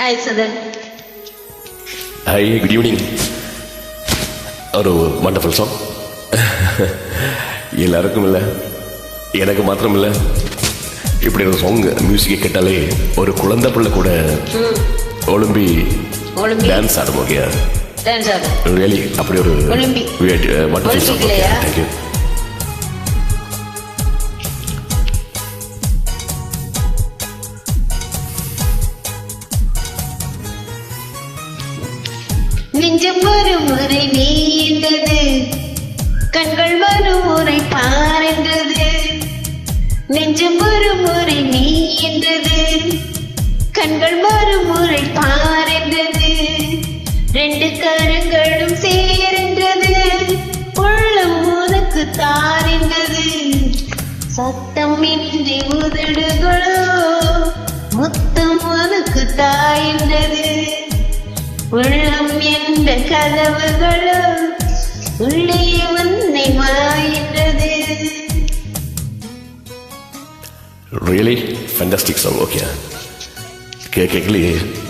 Hi Sudhan hi good evening ஒரு wonderful song எல்லாருக்கும் இல்லை. எனக்கு மாத்திரம் இல்லை. இப்படி ஒரு சாங் மியூசிக்கை கேட்டாலே ஒரு குழந்தை பிள்ளை கூட ஒலிம்பி டான்ஸ் ஆடும் ஓகே ரியலி அப்படி ஒரு. Wonderful song ஒலிம்பிக்லையா? தேங்க்யூ நெஞ்சம் ஒரு முறை நீண்டது. கண்கள் ஒரு முறை பாருந்தது நெஞ்சம் ஒரு முறை நீ என்றது கண்கள் ஒரு முறை பாருந்தது ரெண்டு கரங்களும் சேர்ந்தது. உள்ளம் உனக்கு தாரிந்தது சத்தம் இன்றி உதடுகளோ முத்தம் உனக்கு தாய்ந்தது. உள்ளம் என் என்ற கதவுகளோ உள்ளே வந்தை மாயின்றது ரியலி ஃபேண்டாஸ்டிக் சாங் ஓகே கேட்கலே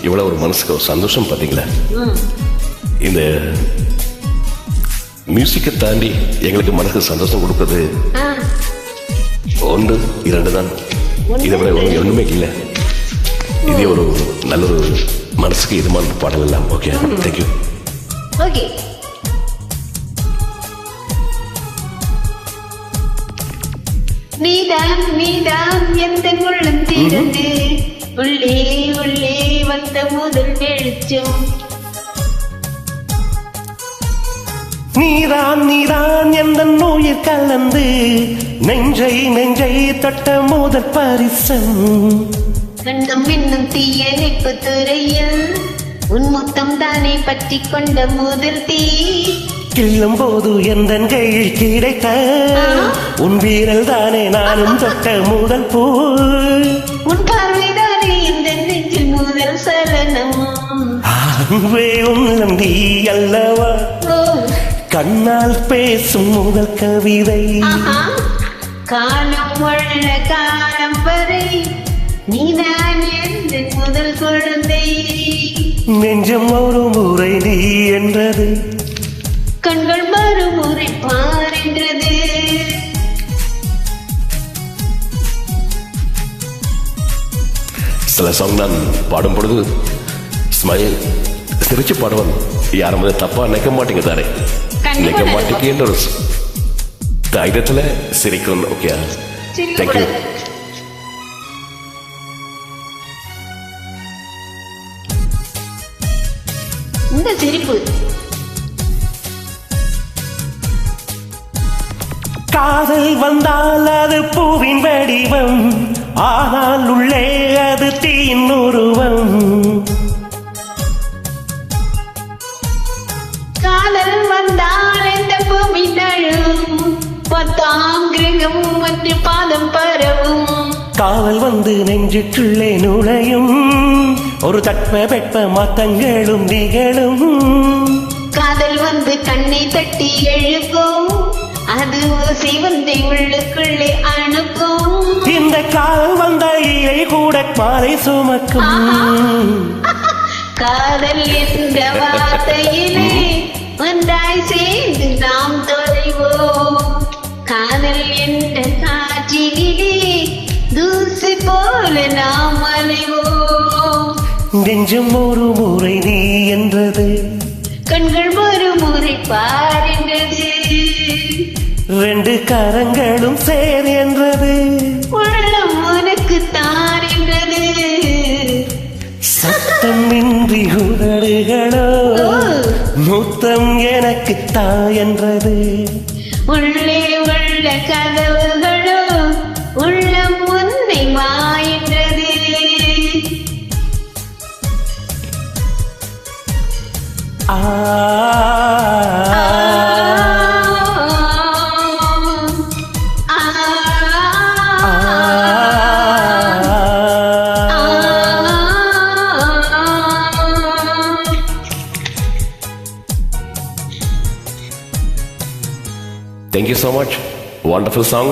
இவ்வளோ ஒரு மனசுக்கு ஒரு சந்தோஷம் பார்த்தீங்களா? இந்த மியூசிக்கை தாண்டி எங்களுக்கு மனசுக்கு சந்தோஷம் கொடுக்குறது ஒன்று இரண்டு தான். இதை விட ஒன்று ஒன்றுமே இல்லை. இதே ஒரு நல்ல ஒரு மனசுக்கு இதுமான பாடல் எல்லாம் ஓகே தேங்க்யூ ஓகே. நீதான் நீதான் எந்த உள்ளம் திறந்து உள்ளே உள்ளே வந்த முதல் வெளிச்சம். நீதான் நீதான் எந்த நோயில் கலந்து. நெஞ்சை நெஞ்சை தொட்ட முதற் பரிசம். கண்டம் என்னும் தீயணைப்பு துறையில் உன் முத்தம் தானே பற்றி கொண்ட முதல் தீ. கிள்ளும் போது எந்த கையில் கிடைத்த? உன் வீரல் தானே நானும் தொட்ட முதல் பூ உன் பார்வைதானே இந்த நெஞ்சில் முதல் சலனம்? அன்பே உள்ளம் நீ அல்லவா? கண்ணால் பேசும் முதல் கவிதை. காலம் உள்ள காலம் வரை நீதான் முதல் குழந்தை. நெஞ்சம் ஒரு முறை நீ என்றது. கண்கள் மறுமுறை பாருன்றது சில சாங் நான் பாடும் பொழுது ஸ்மைல் சிரிச்சு பாடுவான். யாரும் அதை தப்பா நினைக்க மாட்டேங்க தானே. கண்டிப்பா நினைக்க. மாட்டேங்கன்ற தைரியத்தில் சிரிக்கணும் ஓகே தேங்க்யூ இந்த சிரிப்பு. காதல் வந்தால் அது பூவின் வடிவம் ஆனால் உள்ளே அது தீயின் உருவம். காதல் வந்தால் இந்த பூமி நழுவும் பத்தாம் கிரகம் வந்து பாதம் பரவும். காதல் வந்து நெஞ்சுக்குள்ளே நுழையும் ஒரு தட்ப வெட்ப மாத்தங்களும் நிகழும். காதல் வந்து கண்ணை தட்டி எழுப்பும். அது ஓசை வந்து உள்ளுக்குள்ளே அனுப்பும். இந்த காதல் வந்த இலை கூட மாலை சுமக்கும். காதல் என்ற வார்த்தையிலே ஒன்றாய் சேர்ந்து நாம் தொலைவோம். காதல் என்ற காட்சியிலே தூசி போல நாம் அலைவோம் நெஞ்சம் ஒரு முறை நீ என்றது. கண்கள் ஒரு முறை பாருன்றது ரெண்டு கரங்களும் சேர் என்றது. உள்ளம் உனக்கு தாரின்றது சத்தமின்றி உதடுகளோ முத்தம் எனக்கு தா என்றது. உள்ளே உள்ள கதவுகளோ ஆ thank you so much wonderful song